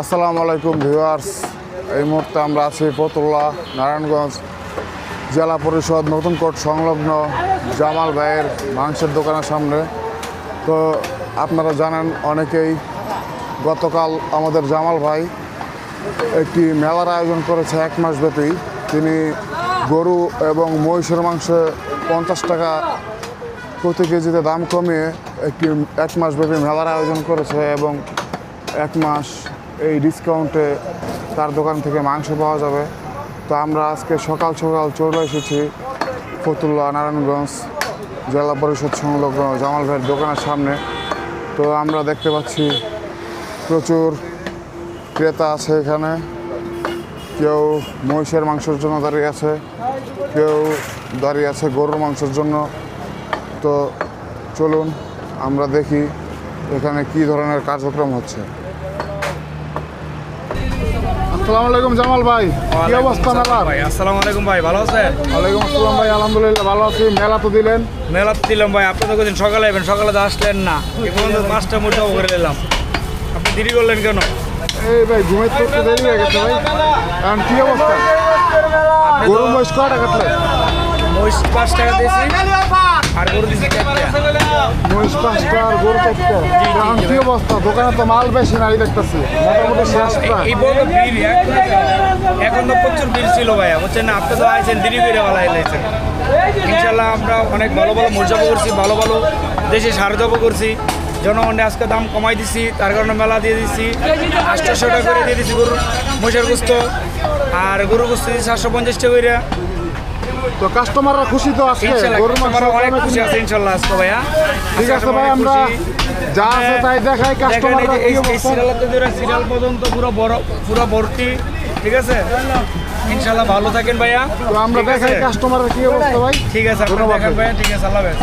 আসসালামু আলাইকুম ভিউয়ার্স। এই মুহূর্তে আমরা আছি ফতুল্লা নারায়ণগঞ্জ জেলা পরিষদ নতুন কোট সংলগ্ন জামাল ভাইয়ের মাংসের দোকানের সামনে। তো আপনারা জানেন অনেকেই, গতকাল আমাদের জামাল ভাই একটি মেলার আয়োজন করেছে এক মাস ব্যাপী। তিনি গরু এবং মহিষের মাংসে পঞ্চাশ টাকা প্রতি কেজিতে দাম কমিয়ে একটি এক মাস ব্যাপী মেলার আয়োজন করেছে এবং এক মাস এই ডিসকাউন্টে তার দোকান থেকে মাংস পাওয়া যাবে। তো আমরা আজকে সকাল সকাল চলে এসেছি ফতুল্লা, নারায়ণগঞ্জ জেলা পরিষদ সংলগ্ন জামাল ভাইয়ের দোকানের সামনে। তো আমরা দেখতে পাচ্ছি প্রচুর ক্রেতা আছে এখানে। কেউ মহিষের মাংসের জন্য দাঁড়িয়ে আছে, কেউ দাঁড়িয়ে আছে গরুর মাংসের জন্য। তো চলুন আমরা দেখি এখানে কি ধরনের কার্যক্রম হচ্ছে। আসসালামু আলাইকুম জামাল ভাই কি অবস্থা মেলার? ভাই আসসালামু আলাইকুম ভাই ভালো আছেন? ওয়ালাইকুম আসসালাম ভাই আলহামদুলিল্লাহ ভালো আছি। মেলা তো দিলেন? মেলা তো দিলাম ভাই আপনি তো কোদিন সকালে আসবেন সকালে তো আসলেন না। পর্যন্ত পাঁচটা করে নিলাম। আপনি দেরি করলেন কেন? এই ভাই ঘুমের তো দেরি হয়ে গেছে ভাই। কারণ কি অবস্থা? গরু মহিষ কাটলে মহিষ পাঁচ টাকা দিয়েছি আর গরু দিয়েছি চারটা। গরু দোকানে তো মাল বেশি এখন- তো প্রচুর ছিল ভাইয়া আমরা অনেক ভালো ভালো করছি, ভালো ভালো দেশে সারদাবও করছি। জনগণে আজকে দাম কমাই দিছি, তার কারণে মেলা দিয়ে দিচ্ছি আটশোশো টাকা করে দিয়ে দিচ্ছি গরুর মহিষের গুস্ত। আর গরুর গুস্ত দিচ্ছি সাতশো পঞ্চাশ টাকা করে তো কাস্টমাররা খুশি তো আজকে গরুর মাংস অনেক খুশি আছে ইনশাআল্লাহ আজকে ভাইয়া। ঠিক আছে ভাই আমরা যা আছে তাই দেখাই কাস্টমাররা এই- সিরিয়ালটা ধরে সিরিয়াল পর্যন্ত পুরো বড় পুরো ভর্তি ঠিক আছে? ইনশাল্লাহ ভালো থাকেন ভাইয়া। তো আমরা দেখাই? কাস্টমারের কি অবস্থা ভাই? ঠিক আছে ধন্যবাদ দেখেন ভাইয়া ঠিক আছে আল্লাহ হাফেজ।